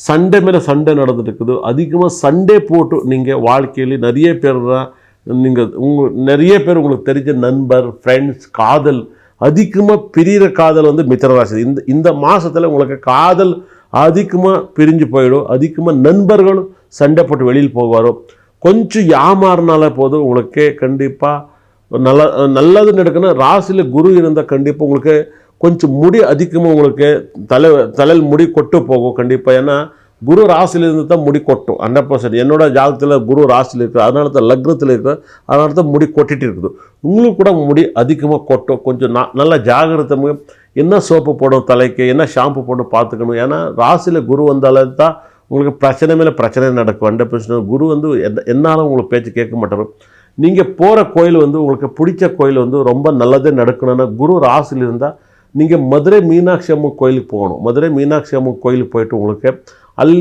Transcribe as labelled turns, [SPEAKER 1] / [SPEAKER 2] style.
[SPEAKER 1] சண்டை மேலே சண்டை நடந்துட்டு இருக்குது அதிகமாக சண்டே போட்டு நீங்கள் வாழ்க்கையில் நிறைய பேர் நீங்கள் உங்கள் நிறைய பேர் உங்களுக்கு தெரிஞ்ச நண்பர் ஃப்ரெண்ட்ஸ் காதல் அதிகமாக பிரிகிற காதல் வந்து மித்திரராசி இந்த இந்த மாதத்தில் உங்களுக்கு காதல் அதிகமாக பிரிஞ்சு போயிடும். அதிகமாக நண்பர்களும் சண்டை போட்டு வெளியில் போவாரோ. கொஞ்சம் யாமாறினால போதும். உங்களுக்கு கண்டிப்பாக நல்ல நல்லது எடுக்கணும். ராசியில் குரு இருந்தால் கண்டிப்பாக உங்களுக்கு கொஞ்சம் முடி அதிகமாக உங்களுக்கு தலை தலையில் முடி கொட்டு போகும் கண்டிப்பாக ஏன்னா குரு ராசிலிருந்து இருந்து தான் முடி கொட்டும். ஹண்ட்ரட் பர்சன்ட் என்னோட ஜாதகத்தில் குரு ராசியில் இருக்குது அதனால தான் லக்னத்தில் இருக்குது அதனால தான் முடி கொட்டிட்டு இருக்குது. உங்களுக்கு கூட முடி அதிகமாக கொட்டும். கொஞ்சம் ந நல்லா ஜாகிரதை என்ன சோப்பு போடும் தலைக்கு? என்ன ஷாம்பு போடணும் பார்த்துக்கணும். ஏன்னா ராசியில் குரு வந்தாலே தான் உங்களுக்கு பிரச்சனை மேலே பிரச்சனை நடக்கும். ஹண்ட்ரட் பர்சன்ட் குரு வந்து எந்த என்னாலும் உங்களுக்கு பேச்சு கேட்க மாட்டாரு. நீங்கள் போகிற கோயில் வந்து உங்களுக்கு பிடிச்ச கோயில் வந்து ரொம்ப நல்லதே நடக்கணும்னா குரு ராசியில் இருந்தால் நீங்கள் மதுரை மீனாட்சி அம்மன் கோயிலுக்கு போகணும். மதுரை மீனாட்சி அம்மன் கோயிலுக்கு போயிட்டு உங்களுக்கு அள்ளி